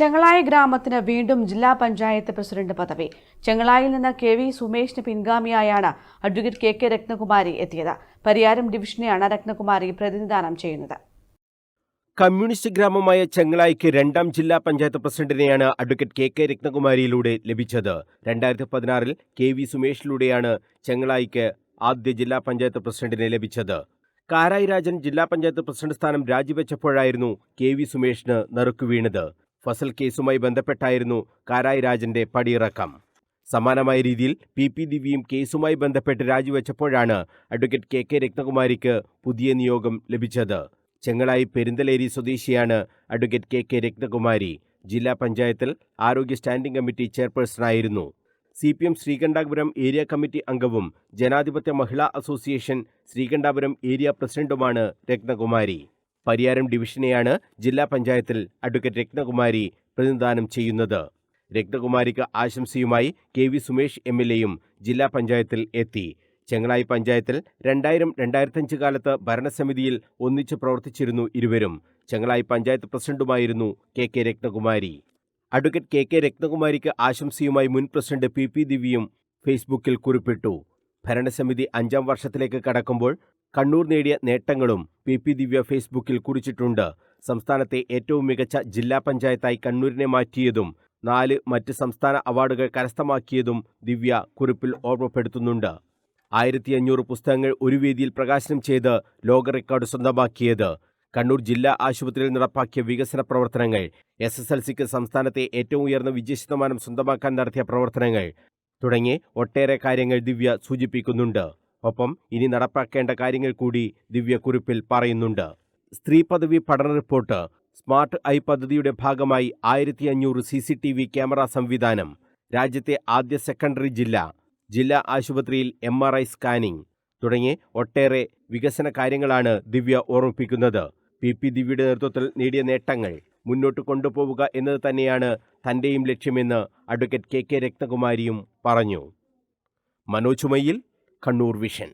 ചെങ്ങളായി ഗ്രാമത്തിന് വീണ്ടും ജില്ലാ പഞ്ചായത്ത് പ്രസിഡന്റ് പദവി. ചെങ്ങളായിൽ നിന്ന് കെ വി സുമേഷിന് പിൻഗാമിയായാണ് അഡ്വക്കേറ്റ് കെ കെ രത്നകുമാരി എത്തിയത്. പരിയാരം ഡിവിഷനെയാണ് രത്നകുമാരി പ്രതിനിധാനം ചെയ്യുന്നത്. കമ്മ്യൂണിസ്റ്റ് ഗ്രാമമായ ചെങ്ങളായിക്ക് രണ്ടാം ജില്ലാ പഞ്ചായത്ത് പ്രസിഡന്റിനെയാണ് അഡ്വക്കേറ്റ് കെ കെ രത്നകുമാരിയിലൂടെ ലഭിച്ചത്. രണ്ടായിരത്തി പതിനാറിൽ കെ വി സുമേഷിലൂടെയാണ് ചെങ്ങളായിക്ക് ആദ്യ ജില്ലാ പഞ്ചായത്ത് പ്രസിഡന്റിനെ ലഭിച്ചത്. കാരായി രാജൻ ജില്ലാ പഞ്ചായത്ത് പ്രസിഡന്റ് സ്ഥാനം രാജിവെച്ചപ്പോഴായിരുന്നു കെ വി സുമേഷിന് നറുക്കു വീണത്. ഫസൽ കേസുമായി ബന്ധപ്പെട്ടായിരുന്നു കാരായി രാജന്റെ പടിയിറക്കം. സമാനമായ രീതിയിൽ പി പി ദിവ്യയും കേസുമായി ബന്ധപ്പെട്ട് രാജിവെച്ചപ്പോഴാണ് അഡ്വക്കേറ്റ് കെ കെ രത്നകുമാരിക്ക് പുതിയ നിയോഗം ലഭിച്ചത്. ചെങ്ങളായി പെരിന്തലേരി സ്വദേശിയാണ് അഡ്വക്കേറ്റ് കെ കെ രത്നകുമാരി. ജില്ലാ പഞ്ചായത്തിൽ ആരോഗ്യ standing committee ചെയർപേഴ്സണായിരുന്നു. C P M Sreekandapuram area committee അംഗവും ജനാധിപത്യ മഹിളാ അസോസിയേഷൻ ശ്രീകണ്ഠാപുരം ഏരിയ പ്രസിഡന്റുമാണ് രത്നകുമാരി. പരിയാരം ഡിവിഷനെയാണ് ജില്ലാ പഞ്ചായത്തിൽ അഡ്വക്കേറ്റ് രത്നകുമാരി പ്രതിനിധാനം ചെയ്യുന്നത്. രത്നകുമാരിക്ക് ആശംസയുമായി K V Sumesh M L എയും ജില്ലാ പഞ്ചായത്തിൽ എത്തി. ചെങ്ങളായി പഞ്ചായത്തിൽ രണ്ടായിരം രണ്ടായിരത്തഞ്ച് കാലത്ത് ഭരണസമിതിയിൽ ഒന്നിച്ച് പ്രവർത്തിച്ചിരുന്നു ഇരുവരും. Chengalayi panchayat പ്രസിഡന്റുമായിരുന്നു K K Ratnakumari. Advocate K K രത്നകുമാരിക്ക് ആശംസയുമായി മുൻ പ്രസിഡന്റ് പി പി ദിവ്യയും ഫേസ്ബുക്കിൽ കുറിപ്പിട്ടു. ഭരണസമിതി അഞ്ചാം വർഷത്തിലേക്ക് കടക്കുമ്പോൾ കണ്ണൂർ നേടിയ നേട്ടങ്ങളും പി പി ദിവ്യ ഫേസ്ബുക്കിൽ കുറിച്ചിട്ടുണ്ട്. സംസ്ഥാനത്തെ ഏറ്റവും മികച്ച ജില്ലാ പഞ്ചായത്തായി കണ്ണൂരിനെ മാറ്റിയതും നാല് മറ്റ് സംസ്ഥാന അവാർഡുകൾ കരസ്ഥമാക്കിയതും ദിവ്യ കുറിപ്പിൽ ഓർമ്മപ്പെടുത്തുന്നുണ്ട്. ആയിരത്തി അഞ്ഞൂറ് പുസ്തകങ്ങൾ ഒരു വേദിയിൽ പ്രകാശനം ചെയ്ത് ലോക റെക്കോർഡ് സ്വന്തമാക്കിയത്. കണ്ണൂർ ജില്ലാ ആശുപത്രിയിൽ നടപ്പാക്കിയ വികസന പ്രവർത്തനങ്ങൾ എസ് എസ് എൽ സിക്ക് സംസ്ഥാനത്തെ ഏറ്റവും ഉയർന്ന വിജയശതമാനം സ്വന്തമാക്കാൻ നടത്തിയ പ്രവർത്തനങ്ങൾ തുടങ്ങി ഒട്ടേറെ കാര്യങ്ങൾ ദിവ്യ സൂചിപ്പിക്കുന്നുണ്ട്. ഒപ്പം ഇനി നടപ്പാക്കേണ്ട കാര്യങ്ങൾ കൂടി ദിവ്യക്കുറിപ്പിൽ പറയുന്നുണ്ട്. സ്ത്രീ പദവി പഠന റിപ്പോർട്ട് സ്മാർട്ട് ഐ പദ്ധതിയുടെ ഭാഗമായി ആയിരത്തി അഞ്ഞൂറ് C C T V camera സംവിധാനം രാജ്യത്തെ ആദ്യ സെക്കൻഡറി ജില്ല ജില്ലാ ആശുപത്രിയിൽ എം ആർ ഐ സ്കാനിംഗ് തുടങ്ങി ഒട്ടേറെ വികസന കാര്യങ്ങളാണ് ദിവ്യ ഓർമ്മിപ്പിക്കുന്നത്. പി പി ദിവ്യയുടെ നേതൃത്വത്തിൽ നേടിയ നേട്ടങ്ങൾ മുന്നോട്ട് കൊണ്ടുപോവുക എന്നത് തന്നെയാണ് തന്റെയും ലക്ഷ്യമെന്ന് അഡ്വക്കേറ്റ് കെ കെ രത്നകുമാരിയും പറഞ്ഞു. മനോജ് മയ്യിൽ കണ്ണൂർ വിഷൻ